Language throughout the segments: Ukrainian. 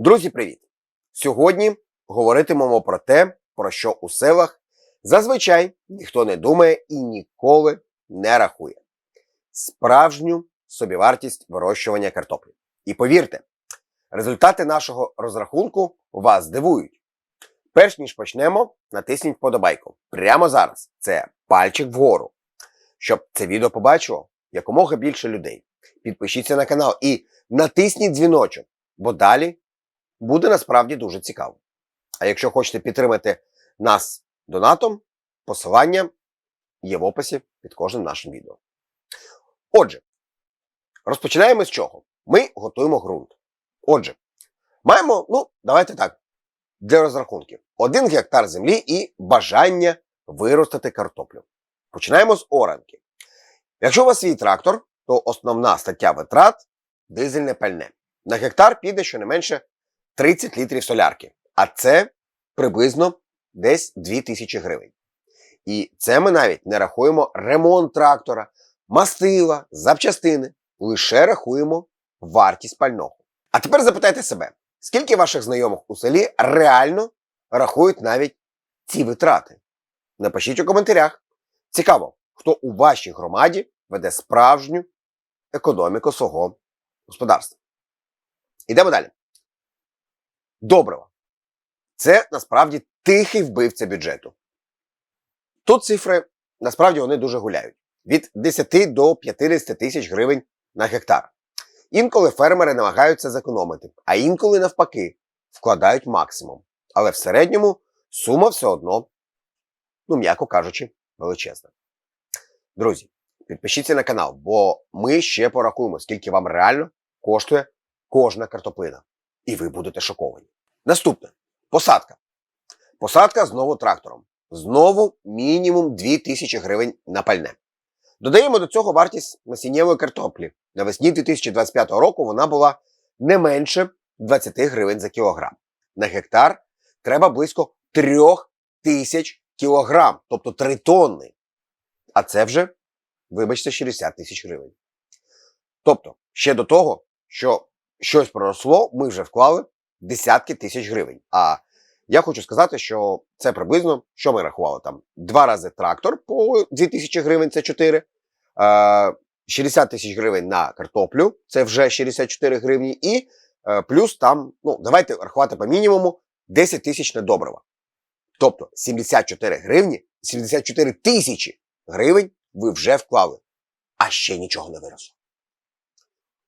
Друзі, привіт! Сьогодні говоритимемо про те, про що у селах зазвичай ніхто не думає і ніколи не рахує. Справжню собівартість вирощування картоплі. І повірте, результати нашого розрахунку вас здивують. Перш ніж почнемо, натисніть вподобайку. Прямо зараз. Це пальчик вгору. Щоб це відео побачило якомога більше людей. Підпишіться на канал і натисніть дзвіночок, бо далі буде насправді дуже цікаво. А якщо хочете підтримати нас донатом, посилання є в описі під кожним нашим відео. Отже, розпочинаємо з чого? Ми готуємо ґрунт. Отже, маємо, ну, давайте так, для розрахунків, один гектар землі і бажання виростити картоплю. Починаємо з оранки. Якщо у вас свій трактор, то основна стаття витрат дизельне пальне. На гектар піде щонайменше 30 літрів солярки, а це приблизно десь 2000 гривень. І це ми навіть не рахуємо ремонт трактора, мастила, запчастини, лише рахуємо вартість пального. А тепер запитайте себе, скільки ваших знайомих у селі реально рахують навіть ці витрати? Напишіть у коментарях. Цікаво, хто у вашій громаді веде справжню економіку свого господарства. Ідемо далі. Добрива. Це насправді тихий вбивця бюджету. Тут цифри насправді вони дуже гуляють: від 10 до 50 тисяч гривень на гектар. Інколи фермери намагаються зекономити, а інколи навпаки вкладають максимум. Але в середньому сума все одно, ну м'яко кажучи, величезна. Друзі, підпишіться на канал, бо ми ще порахуємо, скільки вам реально коштує кожна картоплина. І ви будете шоковані. Наступне посадка. Посадка знову трактором. Знову мінімум 2000 гривень на пальне. Додаємо до цього вартість насіннєвої картоплі. Навесні 2025 року вона була не менше 20 гривень за кілограм. На гектар треба близько 3000 кілограм, тобто 3 тонни. А це вже, вибачте, 60 тисяч гривень. Тобто, ще до того, що щось проросло, ми вже вклали десятки тисяч гривень. А я хочу сказати, що це приблизно, що ми рахували там? Два рази трактор по 2000 гривень, це 4. 60 тисяч гривень на картоплю, це вже 64 гривні, і е, плюс там, ну, давайте рахувати по мінімуму 10 тисяч на добрива. Тобто 74 гривні, 74 тисячі гривень ви вже вклали, а ще нічого не виросло.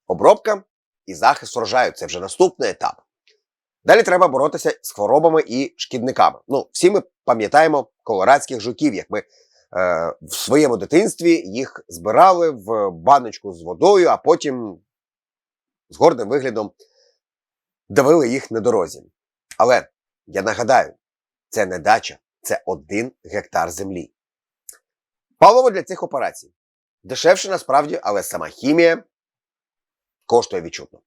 Обробка і захист врожаю це вже наступний етап. Далі треба боротися з хворобами і шкідниками. Ну, всі ми пам'ятаємо колорадських жуків, як ми е, в своєму дитинстві їх збирали в баночку з водою, а потім з гордим виглядом давили їх на дорозі. Але я нагадаю, це не дача, це один гектар землі. Паливо для цих операцій дешевше насправді, але сама хімія коштує відчутно.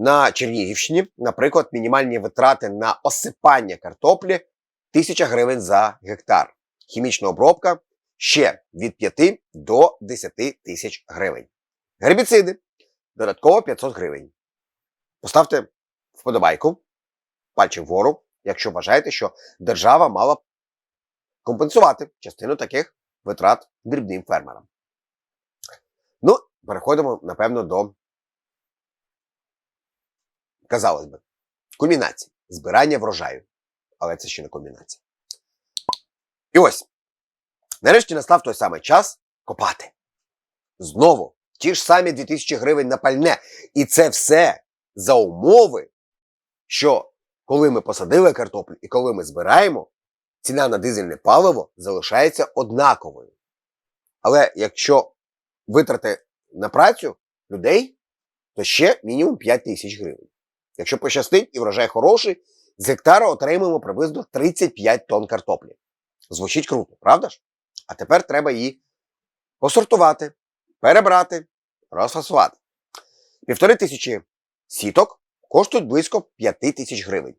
На Чернігівщині, наприклад, мінімальні витрати на осипання картоплі 1000 гривень за гектар. Хімічна обробка ще від 5 до 10 тисяч гривень. Гербіциди додатково 500 гривень. Поставте вподобайку, пальчик вгору, якщо вважаєте, що держава мала б компенсувати частину таких витрат дрібним фермерам. Ну, переходимо, напевно, до казалось би, кульмінації, збирання врожаю. Але це ще не кульмінація. І ось. Нарешті настав той самий час копати. Знову ті ж самі 2000 гривень на пальне. І це все за умови, що коли ми посадили картоплю і коли ми збираємо, ціна на дизельне паливо залишається однаковою. Але якщо витрати на працю людей, то ще мінімум 5 тисяч гривень. Якщо пощастить і врожай хороший, з гектара отримаємо приблизно 35 тонн картоплі. Звучить круто, правда ж? А тепер треба її посортувати, перебрати, розфасувати. Півтори тисячі сіток коштують близько 5 тисяч гривень.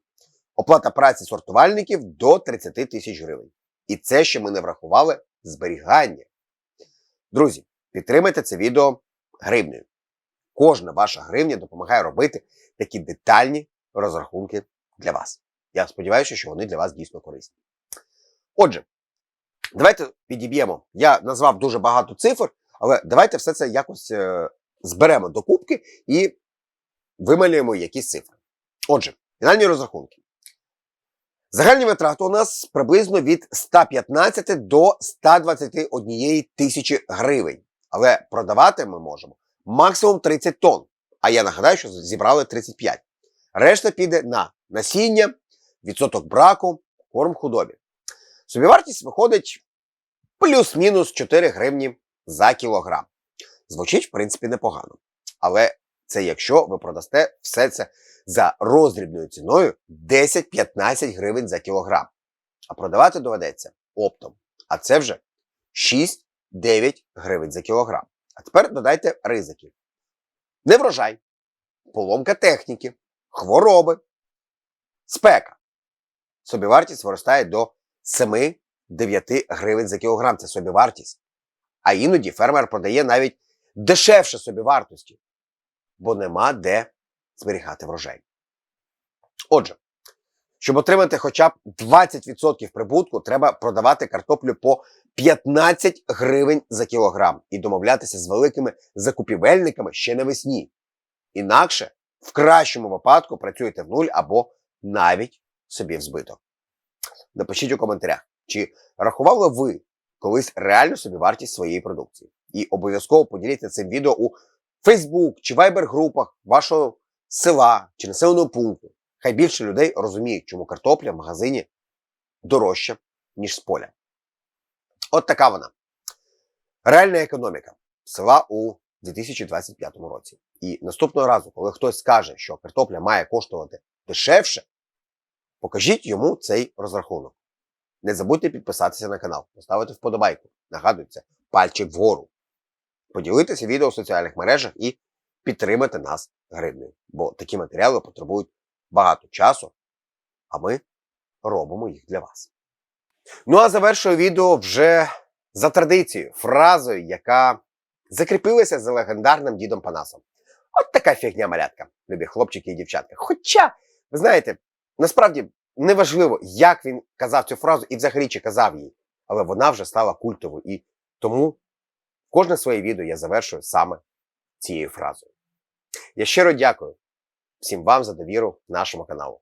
Оплата праці сортувальників до 30 тисяч гривень. І це ще ми не врахували зберігання. Друзі, підтримайте це відео гривнею. Кожна ваша гривня допомагає робити такі детальні розрахунки для вас. Я сподіваюся, що вони для вас дійсно корисні. Отже, давайте підіб'ємо. Я назвав дуже багато цифр, але давайте все це якось е, зберемо до кубки і вималюємо якісь цифри. Отже, фінальні розрахунки. Загальні витрати у нас приблизно від 115 до 121 тисячі гривень. Але продавати ми можемо максимум 30 тонн. А я нагадаю, що зібрали 35. Решта піде на насіння, відсоток браку, корм худобі. Собівартість виходить плюс-мінус 4 гривні за кілограм. Звучить, в принципі, непогано. Але це якщо ви продасте все це за роздрібною ціною 10-15 гривень за кілограм. А продавати доведеться оптом. А це вже 6-9 гривень за кілограм. А тепер додайте ризиків. Неврожай, поломка техніки, хвороби, спека. Собівартість виростає до 7-9 гривень за кілограм. Це собівартість. А іноді фермер продає навіть дешевше собівартості, бо нема де зберігати врожай. Отже, щоб отримати хоча б 20% прибутку, треба продавати картоплю по 15 гривень за кілограм і домовлятися з великими закупівельниками ще навесні. Інакше, в кращому випадку, працюєте в нуль або навіть собі в збиток. Напишіть у коментарях, чи рахували ви колись реальну собі вартість своєї продукції. І обов'язково поділіться цим відео у Facebook чи Viber групах вашого села чи населеного пункту. Хай більше людей розуміють, чому картопля в магазині дорожча, ніж з поля. От така вона. Реальна економіка села у 2025 році. І наступного разу, коли хтось скаже, що картопля має коштувати дешевше, покажіть йому цей розрахунок. Не забудьте підписатися на канал, поставити вподобайку. Нагадується, пальчик вгору. Поділитися відео в соціальних мережах і підтримати нас гривнею. Бо такі матеріали потребують багато часу, а ми робимо їх для вас. Ну а завершую відео вже за традицією, фразою, яка закріпилася за легендарним дідом Панасом. От така фігня малятка, любі хлопчики і дівчатка. Хоча, ви знаєте, насправді неважливо, як він казав цю фразу і взагалі чи казав її, але вона вже стала культовою. І тому кожне своє відео я завершую саме цією фразою. Я щиро дякую всім вам за довіру нашому каналу.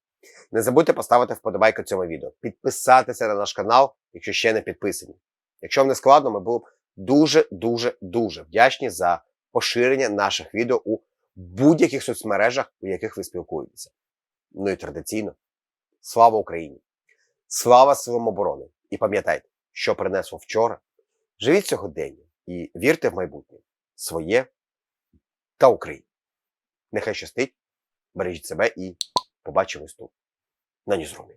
Не забудьте поставити вподобайку цьому відео, підписатися на наш канал, якщо ще не підписані. Якщо вам не складно, ми були б дуже-дуже дуже вдячні за поширення наших відео у будь-яких соцмережах, у яких ви спілкуєтеся. Ну і традиційно, слава Україні! Слава силам оборони! І пам'ятайте, що принесло вчора. Живіть сьогодення і вірте в майбутнє своє та Україну. Нехай щастить, бережіть себе і побачимось тут на Ньюзрумі.